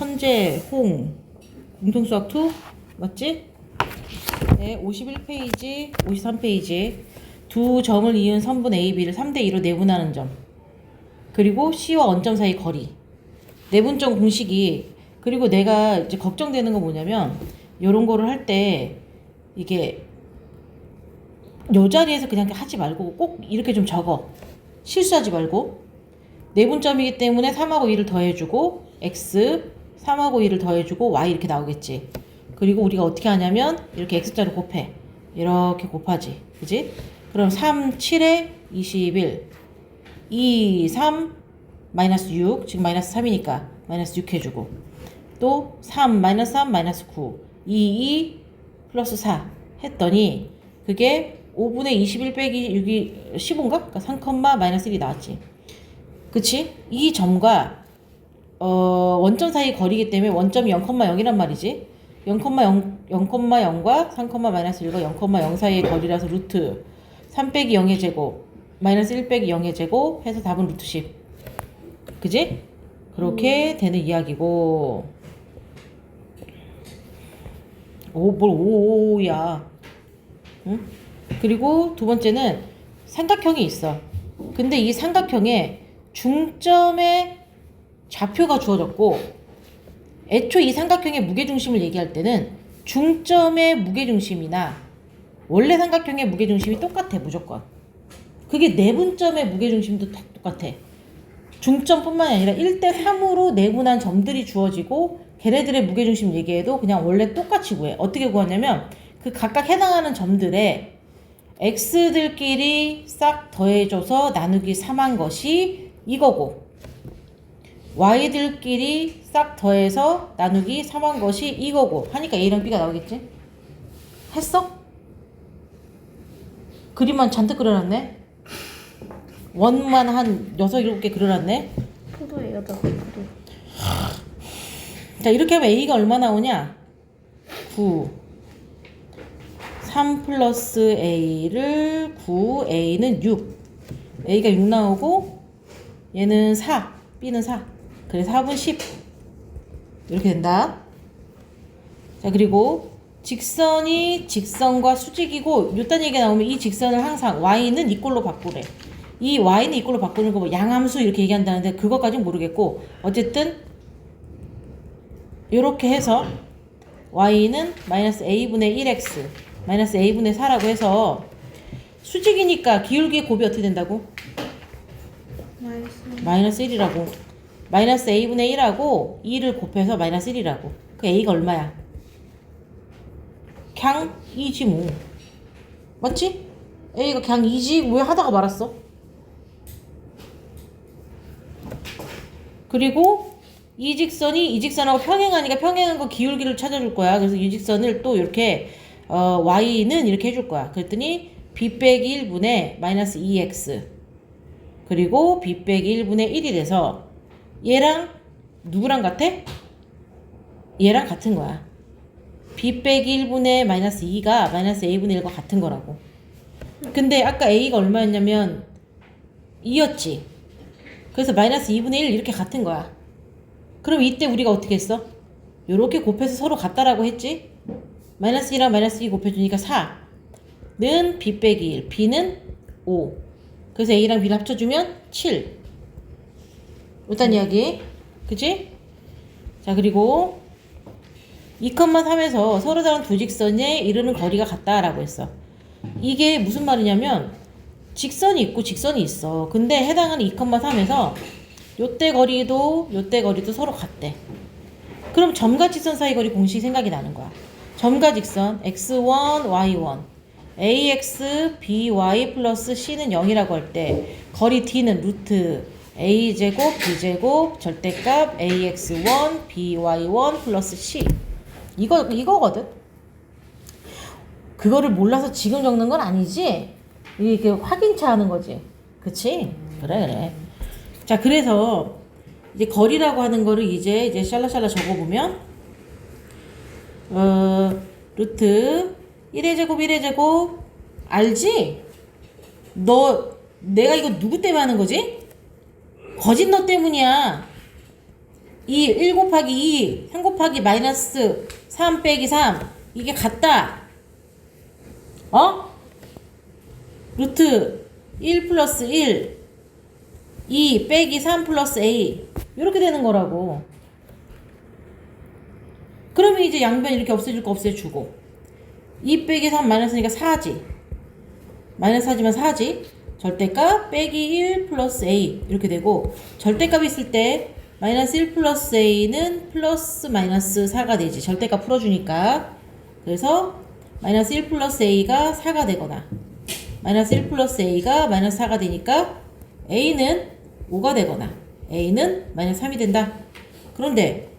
천재, 홍, 공통수학 2 맞지? 네, 51페이지, 53페이지. 두 점을 이은 선분 A, B를 3대 2로 내분하는 점. 그리고 C와 원점 사이 거리. 내분점 공식이 그리고 내가 이제 걱정되는 건 뭐냐면 이런 거를 할 때 이게 요 자리에서 그냥 하지 말고 꼭 이렇게 좀 적어. 실수하지 말고. 내분점이기 때문에 3하고 2를 더해주고 x 3하고 2를 더해주고 y 이렇게 나오겠지. 그리고 우리가 어떻게 하냐면 이렇게 x자로 곱해. 이렇게 곱하지. 그지? 그럼 3, 7에 21 2, 3 마이너스 6 지금 마이너스 3이니까 마이너스 6 해주고 또 3, 마이너스 3, 마이너스 9 2, 2 플러스 4 했더니 그게 5분의 21 빼기 6이 15인가? 그러니까 3, 마이너스 1이 나왔지. 그치? 이 점과 어, 원점 사이 거리기 때문에 원점이 0,0이란 말이지. 0,0, 0,0과 3, 마이너스 1과 0,0 사이의 거리라서 루트 3 빼기 0의 제곱 마이너스 1 빼기 0의 제곱 해서 답은 루트 10. 그지? 그렇게 되는 이야기고 오, 뭘 오야. 응? 그리고 두 번째는 삼각형이 있어. 근데 이 삼각형에 중점의 좌표가 주어졌고 애초 이 삼각형의 무게중심을 얘기할 때는 중점의 무게중심이나 원래 삼각형의 무게중심이 똑같아 무조건. 그게 내분점의 무게중심도 다 똑같아. 중점뿐만이 아니라 1대 3으로 내분한 점들이 주어지고 걔네들의 무게중심 얘기해도 그냥 원래 똑같이 구해. 어떻게 구하냐면 그 각각 해당하는 점들의 x들끼리 싹 더해줘서 나누기 3한 것이 이거고 y들끼리 싹 더해서 나누기 3한 것이 이거고 하니까 a랑 b가 나오겠지? 했어? 그림만 잔뜩 그려놨네? 원만 한 6, 7개 그려놨네? 포도예요, 저 포도. 자 이렇게 하면 a가 얼마 나오냐? 9 3 플러스 a를 9 a는 6 a가 6 나오고 얘는 4 b는 4 그래서 합은 10 이렇게 된다 자 그리고 직선이 직선과 수직이고 요딴 얘기가 나오면 이 직선을 항상 y는 이꼴로 바꾸래 이 y는 이꼴로 바꾸는 거 뭐 양함수 이렇게 얘기한다는데 그것까지는 모르겠고 어쨌든 요렇게 해서 y는 마이너스 a분의 1x 마이너스 a분의 4라고 해서 수직이니까 기울기의 곱이 어떻게 된다고? 나이스. 마이너스 1이라고 마이너스 a분의 1하고 2를 곱해서 마이너스 1이라고 그 a가 얼마야? 그냥 2지 뭐 맞지? a가 그냥 2지 왜 하다가 말았어? 그리고 이 직선이 이 직선하고 평행하니까 평행한 거 기울기를 찾아줄 거야. 그래서 이 직선을 또 이렇게 어, y는 이렇게 해줄 거야. 그랬더니 b 빼기 1분의 마이너스 2x 그리고 b 빼기 1분의 1이 돼서 얘랑 누구랑 같아? 얘랑 같은 거야. b 빼기 1분의 마이너스 2가 마이너스 a분의 1과 같은 거라고. 근데 아까 a가 얼마였냐면 2였지. 그래서 마이너스 2분의 1 이렇게 같은 거야. 그럼 이때 우리가 어떻게 했어? 요렇게 곱해서 서로 같다라고 했지? 마이너스 2랑 마이너스 2 곱해주니까 4는 b 빼기 1, b는 5. 그래서 a랑 b를 합쳐주면 7. 일단 이야기. 그치? 자, 그리고 2,3에서 서로 다른 두 직선에 이르는 거리가 같다라고 했어. 이게 무슨 말이냐면 직선이 있고 직선이 있어. 근데 해당하는 2,3에서 요때 거리도 요때 거리도 서로 같대. 그럼 점과 직선 사이 거리 공식이 생각이 나는 거야. 점과 직선 x1, y1 ax, by 플러스 c는 0이라고 할 때 거리 d는 루트 a제곱, b제곱, 절대값 ax1, by1 플러스 c 이거, 이거거든? 그거를 몰라서 지금 적는 건 아니지? 이게 확인차 하는 거지. 그치? 그래, 그래. 자, 그래서 이제 거리라고 하는 거를 이제 이제 샬라샬라 적어보면 어 루트 1의 제곱 1의 제곱 알지? 너 내가 이거 누구 때문에 하는 거지? 거짓 너 때문이야. 2, 1 곱하기 2, 3 곱하기 마이너스 3 빼기 3 이게 같다. 어? 루트 1 플러스 1 2 빼기 3 플러스 a 이렇게 되는 거라고. 그러면 이제 양변 이렇게 없애줄 거 없애주고 2 빼기 3 마이너스니까 4지. 마이너스 4지만 4지. 절대값 빼기 1 플러스 a 이렇게 되고 절대값 있을 때 마이너스 1 플러스 a는 플러스 마이너스 4가 되지. 절대값 풀어주니까. 그래서 마이너스 1 플러스 a가 4가 되거나 마이너스 1 플러스 a가 마이너스 4가 되니까 a는 5가 되거나 a는 마이너스 3이 된다. 그런데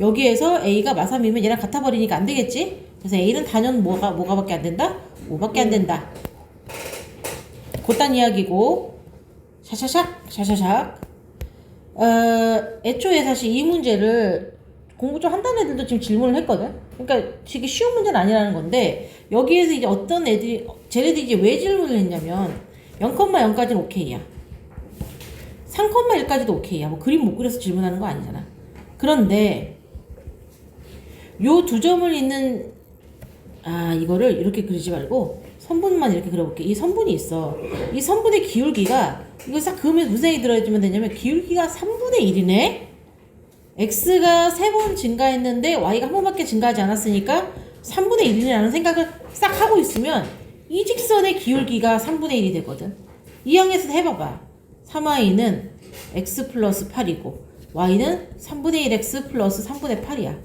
여기에서 a가 마삼이면 얘랑 같아 버리니까 안 되겠지? 그래서 a는 단연 뭐가 뭐가밖에 안 된다? 5밖에 안 된다. 곧단 이야기고 샤샤샥 샤샤샥 어, 애초에 사실 이 문제를 공부 좀 한다는 애들도 지금 질문을 했거든. 그러니까 되게 쉬운 문제는 아니라는 건데 여기에서 이제 어떤 애들이 쟤네들이 이제 왜 질문을 했냐면 0,0까지는 오케이야. 3,1까지도 오케이야. 뭐 그림 못 그려서 질문하는 거 아니잖아. 그런데 요 두 점을 잇는 아 이거를 이렇게 그리지 말고 선분만 이렇게 그려볼게. 이 선분이 있어. 이 선분의 기울기가 이거 싹 그으면 무슨 얘기 들어야지면 되냐면 기울기가 3분의 1이네. x가 세번 증가했는데 y가 한 번밖에 증가하지 않았으니까 3분의 1이라는 생각을 싹 하고 있으면 이 직선의 기울기가 3분의 1이 되거든. 이 항에서 해봐봐. 3y는 x 플러스 8이고 y는 3분의 1x 플러스 3분의 8이야.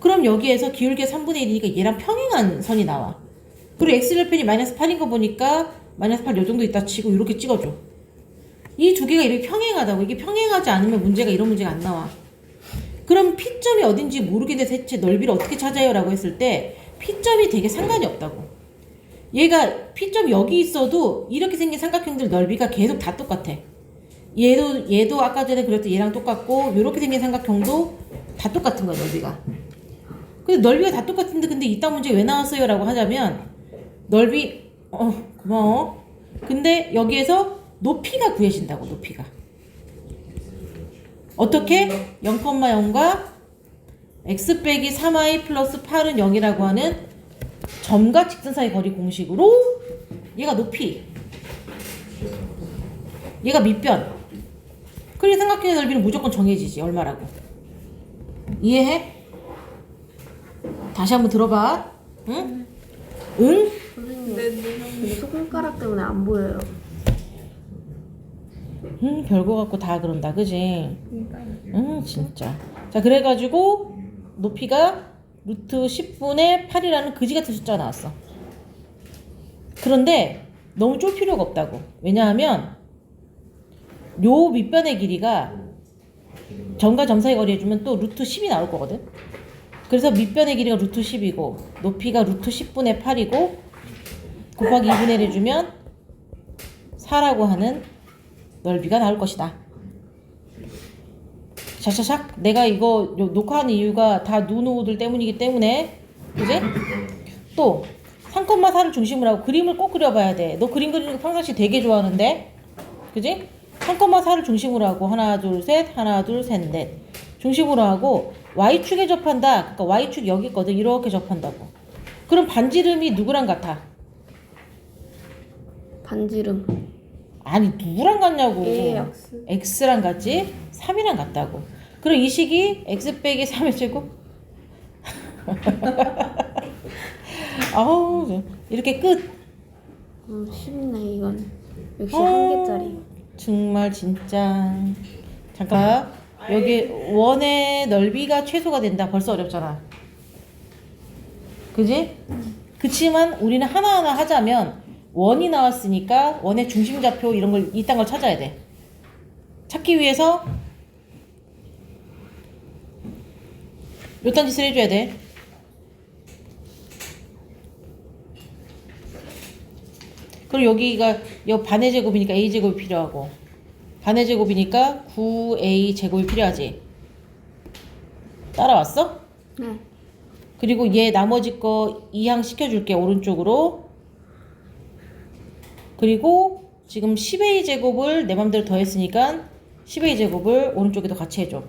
그럼 여기에서 기울기가 3분의 1이니까 얘랑 평행한 선이 나와. 그리고 x절편이 마이너스 8인 거 보니까 마이너스 8 요 정도 있다 치고 이렇게 찍어줘. 이 두 개가 이렇게 평행하다고. 이게 평행하지 않으면 문제가 이런 문제가 안 나와. 그럼 P점이 어딘지 모르겠는데 대체 넓이를 어떻게 찾아요? 라고 했을 때 P점이 되게 상관이 없다고. 얘가 P점 여기 있어도 이렇게 생긴 삼각형들 넓이가 계속 다 똑같아. 얘도 얘도 아까 전에 그렸던 얘랑 똑같고 이렇게 생긴 삼각형도 다 똑같은 거야 넓이가. 근데 넓이가 다 똑같은데 근데 이딴 문제 왜 나왔어요? 라고 하자면 넓이 어 고마워. 근데 여기에서 높이가 구해진다고 높이가. 어떻게? 0,0과 x 빼기 3y 플러스 8은 0이라고 하는 점과 직선 사이 거리 공식으로 얘가 높이 얘가 밑변 그리고 삼각형의 넓이는 무조건 정해지지 얼마라고 이해해? 다시 한번 들어봐 응? 응? 선생님. 근데 손가락 때문에 안 보여요. 응 별거 갖고 다 그런다 그지? 응 진짜. 자 그래가지고 높이가 루트 10분의 8이라는 그지 같은 숫자가 나왔어. 그런데 너무 쫄 필요가 없다고. 왜냐하면 요 밑변의 길이가 점과 점 사이 거리 해주면 또 루트 10이 나올 거거든. 그래서 밑변의 길이가 루트 10이고 높이가 루트 10분의 8이고 곱하기 2분의 1 해주면 4라고 하는 넓이가 나올 것이다. 샤샤샥 내가 이거 요- 녹화하는 이유가 다 누누들 때문이기 때문에 그지? 또 3,4를 중심으로 하고 그림을 꼭 그려봐야 돼. 너 그림 그리는 거 평상시 되게 좋아하는데 그지? 3,4를 중심으로 하고 하나 둘셋 하나 둘셋넷 중심으로 하고 y축에 접한다. 그러니까 y축 여기 있거든. 이렇게 접한다고. 그럼 반지름이 누구랑 같아? 반지름 아니 누구랑 같냐고. AX x랑 같지? 3이랑 같다고. 그럼 이 식이 x 빼기 3의 제곱? 아우 저- 이렇게 끝. 음, 쉽네 이건 역시 어. 한 개짜리 정말 진짜 잠깐 여기 원의 넓이가 최소가 된다. 벌써 어렵잖아. 그지? 그치만 우리는 하나하나 하자면 원이 나왔으니까 원의 중심 좌표 이런 걸 이딴 걸 찾아야 돼. 찾기 위해서 요딴 짓을 해줘야 돼. 그리고 여기가 여 반의 제곱이니까 a 제곱이 필요하고 반의 제곱이니까 9a 제곱이 필요하지. 따라왔어? 네 그리고 얘 나머지 거 이항 시켜줄게 오른쪽으로. 그리고 지금 10a 제곱을 내 맘대로 더했으니까 10a 제곱을 오른쪽에도 같이 해줘.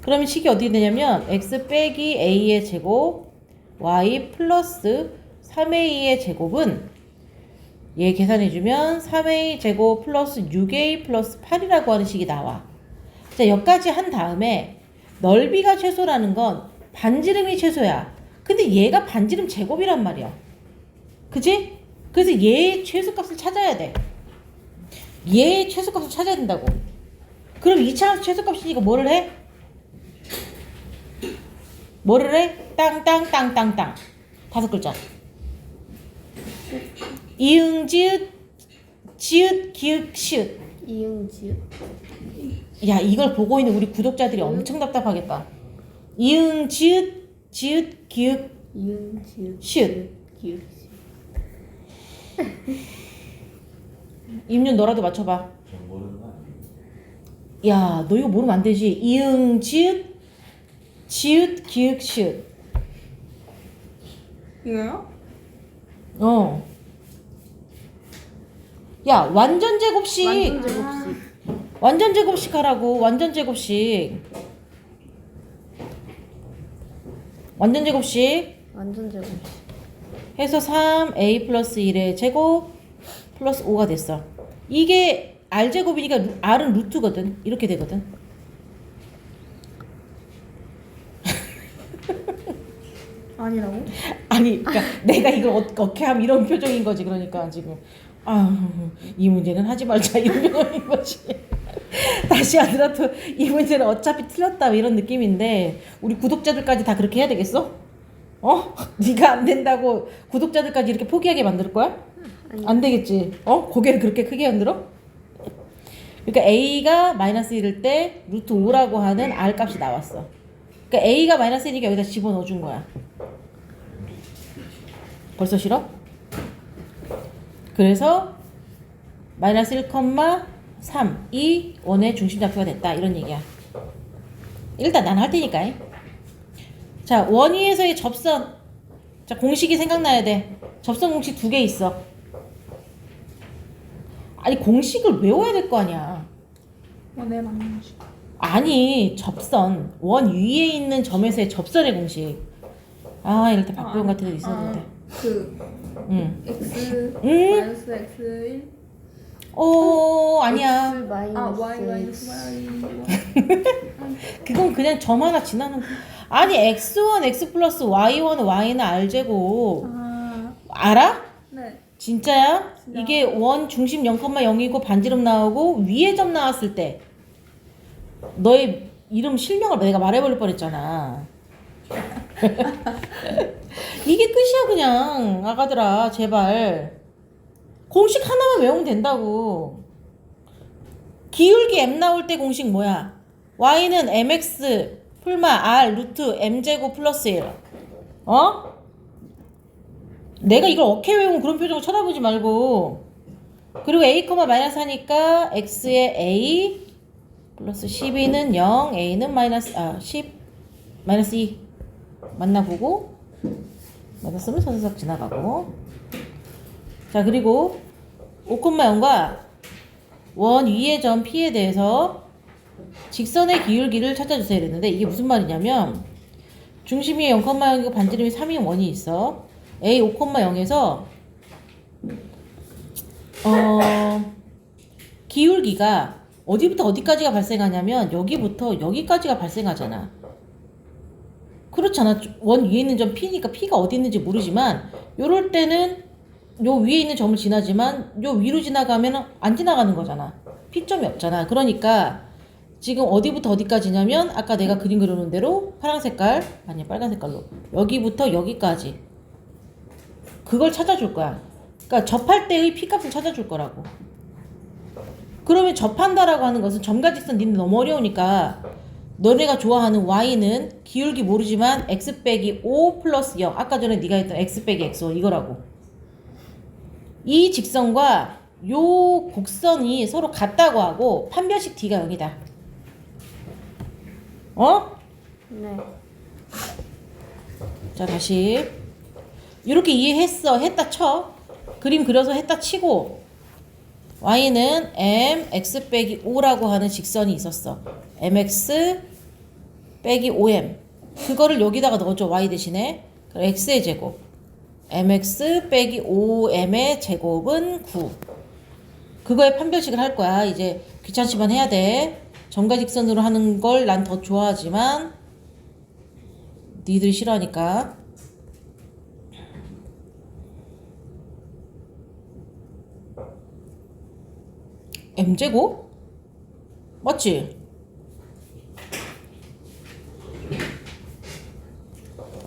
그러면 식이 어떻게 되냐면 x 빼기 a의 제곱 y 플러스 3a의 제곱은 얘 계산해주면 3a 제곱 플러스 6a 플러스 8이라고 하는 식이 나와. 자, 여기까지 한 다음에 넓이가 최소라는 건 반지름이 최소야. 근데 얘가 반지름 제곱이란 말이야. 그지? 그래서 얘의 최소값을 찾아야 돼. 얘의 최소값을 찾아야 된다고. 그럼 2차함수 최소값이니까 뭐를 해? 뭐를 해? 땅땅땅땅땅. 다섯 글자. 이응 지읒 지읒 기읒 시읒. 이응 지읒. 야 이걸 보고 있는 우리 구독자들이 엄청 답답하겠다. 이응 지읒 지읒 기읒 이응 지읒. 시읒. 기읒. 임윤 너라도 맞춰봐. 전 모르는 거 아니에요? 야 너 이거 모르면 안 되지. 이응 지읒 지읒 기읒 시읒. 이거요? 어. 야 완전 제곱식. 완전 제곱식. 완전 제곱식 하라고 완전 제곱식 완전 제곱식 완전 제곱식. 해서 3a 플러스 1의 제곱 플러스 5가 됐어. 이게 r 제곱이니까 루- r은 루트거든. 이렇게 되거든. 아니라고? 아니 그러니까 내가 이걸 어- 어떻게 하면 이런 표정인 거지 그러니까 지금. 아이 문제는 하지 말자 이런 표정인 거지. 다시 하더라도 이 문제는 어차피 틀렸다 이런 느낌인데 우리 구독자들까지 다 그렇게 해야 되겠어? 어? 네가 안 된다고 구독자들까지 이렇게 포기하게 만들 거야? 안 되겠지. 어? 고개를 그렇게 크게 흔들어? 그러니까 a가 마이너스 1일 때 루트 5라고 하는 r 값이 나왔어. 그러니까 a가 마이너스 1이니까 여기다 집어넣어 준 거야. 벌써 싫어? 그래서 마이너스 1,3이 원의 중심 좌표가 됐다 이런 얘기야. 일단 난 할 테니까. 자 원위에서의 접선. 자 공식이 생각나야 돼. 접선 공식 두 개 있어. 아니 공식을 외워야 될 거 아니야. 원에 맞는 식. 아니 접선 원 위에 있는 점에서의 접선의 공식. 아 이럴 때 박보영 같은 애 있었는데. 그 응. x 응? 마이너스 x 1. 어 아니야. X 마이너스 아 y. 마이너스 y. 그건 그냥 점 하나 지나는. 아니 x1 x 플러스 y1 y는 r 제곱. 아 알아? 네. 진짜야? 진짜. 이게 원 중심 0,0이고 반지름 나오고 위에 점 나왔을 때 너의 이름 실명을 내가 말해버릴 뻔했잖아. 이게 끝이야 그냥 아가들아 제발 공식 하나만 외우면 된다고. 기울기 m 나올 때 공식 뭐야? y는 mx 풀마 r 루트 m 제곱 플러스 1. 어? 내가 이걸 어떻게 외우면 그런 표정을 쳐다보지 말고 그리고 a, 마이너스 하니까 x의 a 플러스 12는 0 a는 마이너스 아 10 마이너스 2 만나보고 맞았으면 서서석 지나가고 자 그리고 5,0과 원 위의 점 P에 대해서 직선의 기울기를 찾아주세요 이랬는데 이게 무슨 말이냐면 중심이 0,0이고 반지름이 3인 원이 있어. A 5,0에서 어 기울기가 어디부터 어디까지가 발생하냐면 여기부터 여기까지가 발생하잖아. 그렇잖아. 원 위에 있는 점 P니까 P가 어디 있는지 모르지만 요럴 때는 요 위에 있는 점을 지나지만 요 위로 지나가면 안 지나가는 거잖아. P점이 없잖아. 그러니까 지금 어디부터 어디까지냐면 아까 내가 그림 그려놓은 대로 파란 색깔 아니 빨간 색깔로 여기부터 여기까지 그걸 찾아줄 거야. 그러니까 접할 때의 P 값을 찾아줄 거라고. 그러면 접한다라고 하는 것은 점과직선 니네 너무 어려우니까 너네가 좋아하는 y는 기울기 모르지만 x 빼기 5 플러스 0 아까 전에 네가 했던 x 빼기 x5 이거라고 이 직선과 요 곡선이 서로 같다고 하고 판별식 d가 0이다. 어? 네. 자 다시. 이렇게 이해했어 했다 쳐. 그림 그려서 했다 치고. y는 m x 빼기 5라고 하는 직선이 있었어. mx 빼기 5m 그거를 여기다가 넣어줘 y 대신에. 그럼 x의 제곱 mx 빼기 5m의 제곱은 9 그거에 판별식을 할 거야. 이제 귀찮지만 해야 돼. 정가 직선으로 하는 걸 난 더 좋아하지만 니들이 싫어하니까. m제곱? 맞지?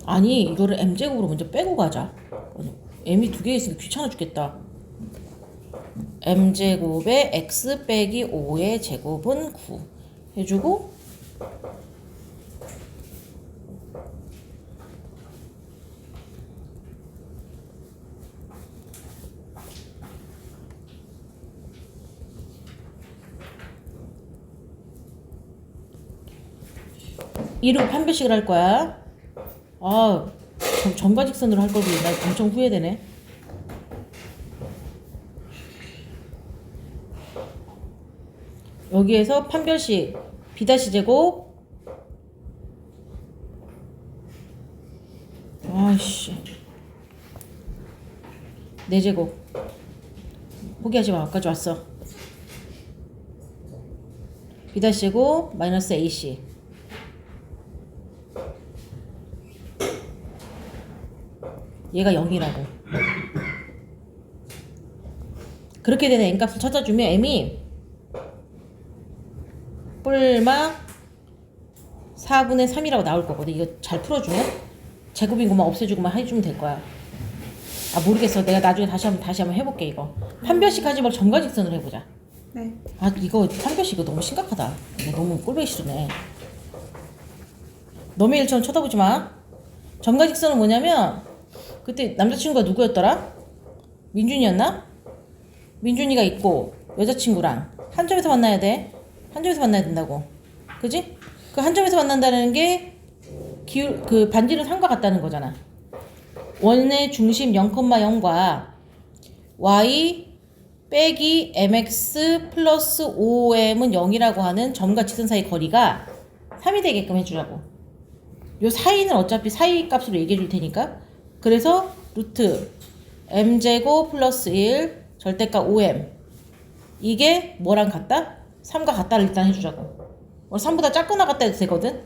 아니 이거를 m제곱으로 먼저 빼고 가자 m이 두 개 있으니까 귀찮아 죽겠다. M제곱에 x 빼기 5의 제곱은 9 해주고 이로 판별식을 할 거야. 아, 전- 전가직선으로 할 거고 나 엄청 후회되네. 여기에서 판별식 비다시 제곱. 아씨. 네 제곱. 포기하지 마. 아까지 왔어. 비다시 제곱 마이너스 AC 얘가 0이라고. 그렇게 되는 n값을 찾아주면 m이 뿔마 4분의 3이라고 나올 거거든. 이거 잘 풀어주면 제곱인 것만 없애주고만 해주면 될 거야. 아 모르겠어. 내가 나중에 다시 한번 다시 한번 해볼게 이거. 판별식 하지 말고 정가직선으로 해보자. 네. 아 이거 판별식 이거 너무 심각하다. 너무 꼴보기 싫네. 너의 일처럼 쳐다보지 마. 정가직선은 뭐냐면 그때 남자친구가 누구였더라? 민준이었나? 민준이가 있고 여자친구랑 한 점에서 만나야 돼. 한 점에서 만나야 된다고. 그지? 그 한 점에서 만난다는 게 기울 그 반지름 3과 같다는 거잖아. 원의 중심 0,0과 y 빼기 mx 플러스 5m은 0이라고 하는 점과 직선 사이 거리가 3이 되게끔 해주라고. 요 사이는 어차피 사이 값으로 얘기해 줄 테니까. 그래서 루트 m제곱 플러스 1 절대값 5m 이게 뭐랑 같다? 3과 같다를 일단 해주자고. 어, 3보다 작거나 같다 해도 되거든?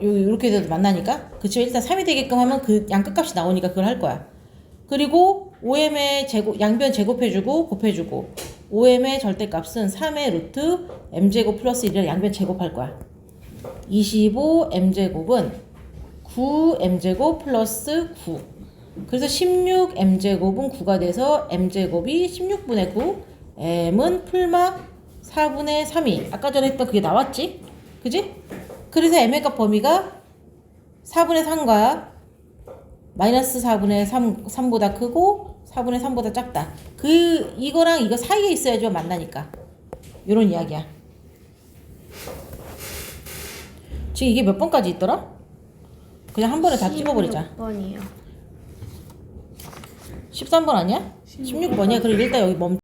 요, 요렇게 돼도 만나니까. 그치 일단 3이 되게끔 하면 그 양 끝값이 나오니까 그걸 할 거야. 그리고 5m의 제곱, 양변 제곱해주고 곱해주고 5m의 절대값은 3의 루트 m제곱 플러스 1이라 양변 제곱할 거야. 25m제곱은 9m제곱 플러스 9. 그래서 16m제곱은 9가 돼서 m제곱이 16분의 9, m은 풀마 4분의 3이. 아까 전에 했던 그게 나왔지? 그지? 그래서 m의 값 범위가 4분의 3과 마이너스 4분의 3, 3보다 크고 4분의 3보다 작다. 그 이거랑 이거 사이에 있어야지만 만나니까. 요런 이야기야. 지금 이게 몇 번까지 있더라? 그냥 한 번에 다 찍어버리자. 16번이요. 13번 아니야? 16번이야. 그럼 일단 여기 멈